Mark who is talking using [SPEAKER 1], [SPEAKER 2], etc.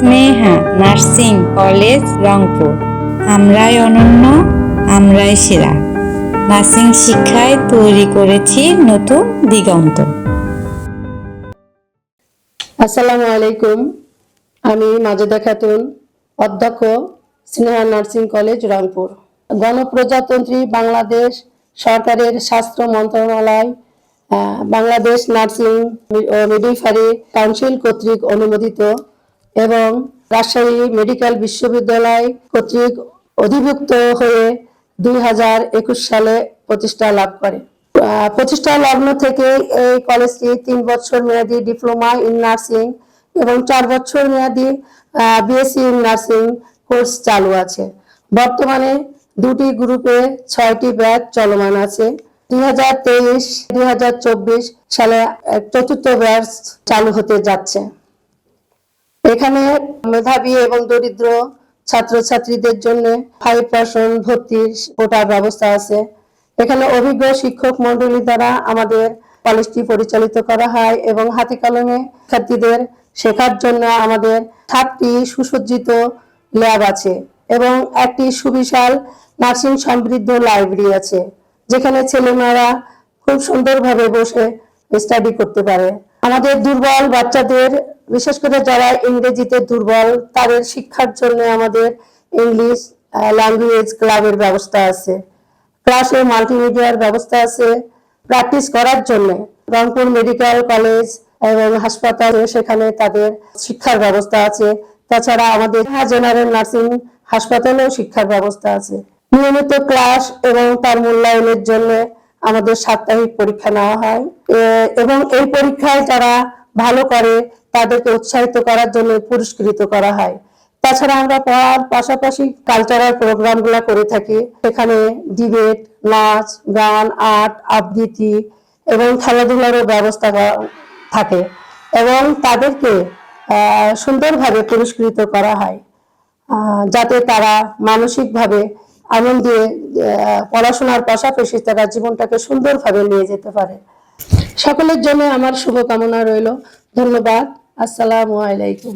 [SPEAKER 1] Sneha, nursing college, Rangpur. আমরাই অনন্য, আমরাই সেরা। নার্সিং শিক্ষায় তৈরি করেছি নতুন দিগন্ত।
[SPEAKER 2] আসসালামু আলাইকুম। আমি মাজেদা খাতুন, অধ্যক্ষ, স্নেহা নার্সিং কলেজ, রংপুর। গণপ্রজাতন্ত্রী বাংলাদেশ সরকারের স্বাস্থ্য মন্ত্রণালয় বাংলাদেশ নার্সিং ও মিডওয়াইফারি কাউন্সিল কর্তৃক অনুমোদিত এবং রাজশাহী মেডিকেল বিশ্ববিদ্যালয় কর্তৃক অধিভুক্ত হয়ে দুই হাজার একুশ সালে প্রতিষ্ঠা লাভ করে। প্রতিষ্ঠা লগ্ন থেকে এই কলেজটি তিন বছর মেয়াদী ডিপ্লোমা ইন নার্সিং এবং চার বছর মেয়াদী বিএসসি ইন নার্সিং কোর্স চালু আছে। বর্তমানে দুটি গ্রুপে ছয়টি ব্যাচ চলমান আছে। দুই হাজার তেইশ, দুই সালে চতুর্থ ব্যাচ চালু হতে যাচ্ছে। এখানে মেধাবী এবং দরিদ্র ছাত্রছাত্রীদের জন্য ফাইভ পার্সেন্ট ভর্তির কোটার ব্যবস্থা আছে। এখানে অভিজ্ঞ শিক্ষক মন্ডলী দ্বারা আমাদের কলেজটি পরিচালিত করা হয় এবং হাতে কলমে শিক্ষার্থীদের শেখার জন্য আমাদের সাতটি সুসজ্জিত ল্যাব আছে এবং একটি সুবিশাল নার্সিং সমৃদ্ধ লাইব্রেরি আছে, যেখানে ছেলেমেয়েরা খুব সুন্দরভাবে বসে স্টাডি করতে পারে। আমাদের দুর্বল বাচ্চাদের, বিশেষ করে যারা ইংরেজিতে দুর্বল, তাদের শিক্ষার জন্য আমাদের ইংলিশ ল্যাঙ্গুয়েজ ক্লাবের ব্যবস্থা আছে। ক্লাসে মাল্টিমিডিয়ার ব্যবস্থা আছে প্র্যাকটিস করার জন্য। রংপুর মেডিকেল কলেজ এবং হাসপাতালে সেখানে তাদের শিক্ষার ব্যবস্থা আছে। তাছাড়া আমাদের জেনারেল নার্সিং হাসপাতালেও শিক্ষার ব্যবস্থা আছে। নিয়মিত ক্লাস এবং তার মূল্যায়নের জন্য আমাদের সাপ্তাহিক পরীক্ষা নেওয়া হয়। এবং এই পরীক্ষায় যারা ভালো করে তাদেরকে উৎসাহিত করার জন্য পুরস্কৃত করা হয়। তাছাড়া আমরা পড়ার পাশাপাশি কালচারাল প্রোগ্রামগুলো করে থাকি। সেখানে ডিবেট নাচ, গান আর্ট আবৃত্তি এবং খেলাধুলারও ব্যবস্থা থাকে এবং তাদেরকে সুন্দরভাবে পুরস্কৃত করা হয়। যাতে তারা মানসিকভাবে আনন্দে পড়াশোনার পাশাপাশি তারা জীবনটাকে সুন্দরভাবে নিয়ে যেতে পারে। সকলের জন্য আমার শুভকামনা রইল। ধন্যবাদ। আসসালামু আলাইকুম।